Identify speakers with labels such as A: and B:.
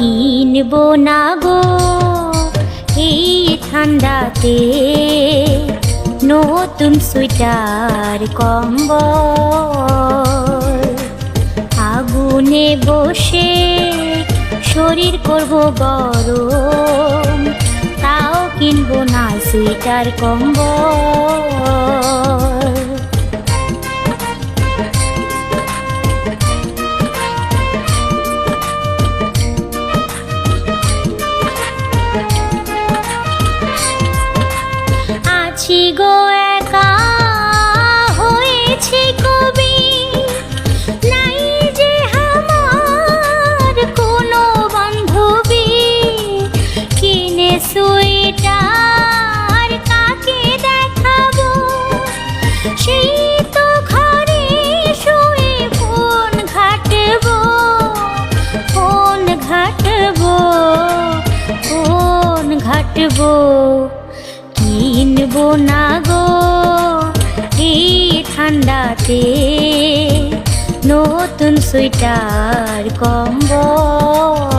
A: কিনবো না গো? এই ঠান্ডাতে নতুন সুইটার কম্ব আগুনে বসে শরীর করব গরম, তাও কিনবো না সুইটার কম্বল। ঘাটবো কিনবো না গো। এই ঠান্ডাতে নতুন সুইটার কম্বল।